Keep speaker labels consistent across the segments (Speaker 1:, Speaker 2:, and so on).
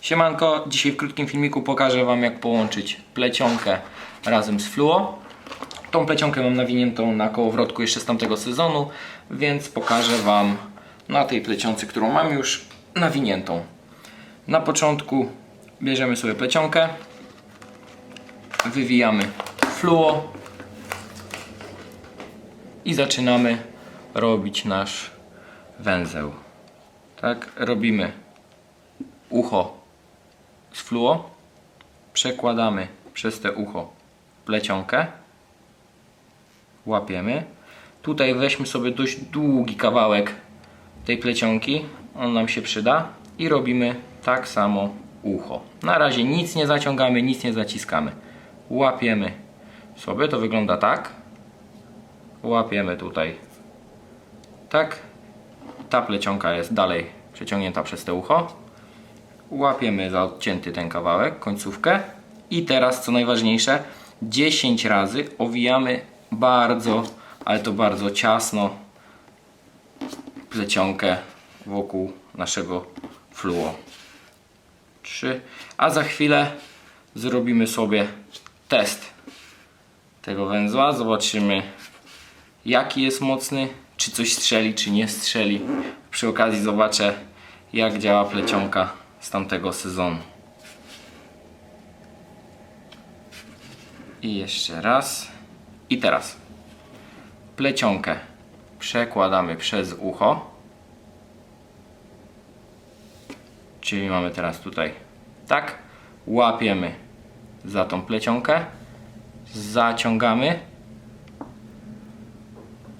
Speaker 1: Siemanko, dzisiaj w krótkim filmiku pokażę Wam jak połączyć plecionkę razem z fluo. Tą plecionkę mam nawiniętą na kołowrotku jeszcze z tamtego sezonu, więc pokażę Wam na tej plecionce, którą mam już nawiniętą. Na początku bierzemy sobie plecionkę, wywijamy fluo i zaczynamy robić nasz węzeł. Tak, robimy ucho fluo, przekładamy przez te ucho plecionkę, łapiemy. Tutaj weźmy sobie dość długi kawałek tej plecionki, on nam się przyda i robimy tak samo ucho. Na razie nic nie zaciągamy, nic nie zaciskamy. Łapiemy sobie, to wygląda tak. Łapiemy tutaj tak. Ta plecionka jest dalej przeciągnięta przez te ucho łapiemy za odcięty ten kawałek, końcówkę. I teraz co najważniejsze 10 razy owijamy bardzo, ale to bardzo ciasno plecionkę wokół naszego fluo. 3 a za chwilę zrobimy sobie test tego węzła. Zobaczymy jaki jest mocny czy coś strzeli, czy nie strzeli. Przy okazji zobaczę jak działa plecionka z tamtego sezonu. I jeszcze raz. I teraz plecionkę przekładamy przez ucho. Czyli mamy teraz tutaj tak. Łapiemy za tą plecionkę. Zaciągamy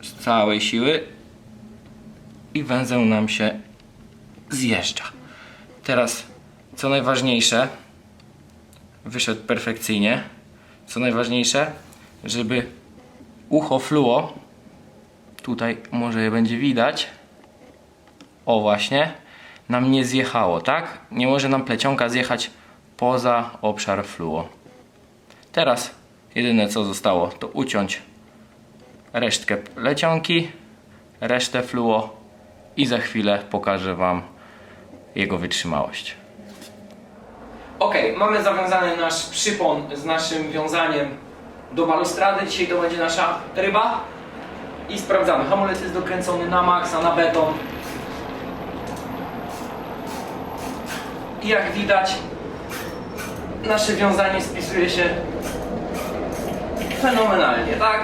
Speaker 1: z całej siły i węzeł nam się zjeżdża. Teraz, co najważniejsze, wyszedł perfekcyjnie. Co najważniejsze, żeby ucho fluo, tutaj może je będzie widać, o właśnie, nam nie zjechało, tak? Nie może nam plecionka zjechać poza obszar fluo. Teraz jedyne co zostało to uciąć resztkę plecionki, resztę fluo i za chwilę pokażę Wam jego wytrzymałość. Ok, mamy zawiązany nasz przypon z naszym wiązaniem do balustrady. Dzisiaj to będzie nasza ryba. I sprawdzamy. Hamulec jest dokręcony na maksa, na beton. I jak widać, nasze wiązanie spisuje się fenomenalnie, tak?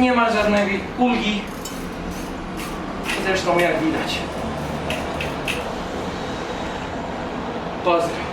Speaker 1: Nie ma żadnej ulgi. Zresztą jak widać. cost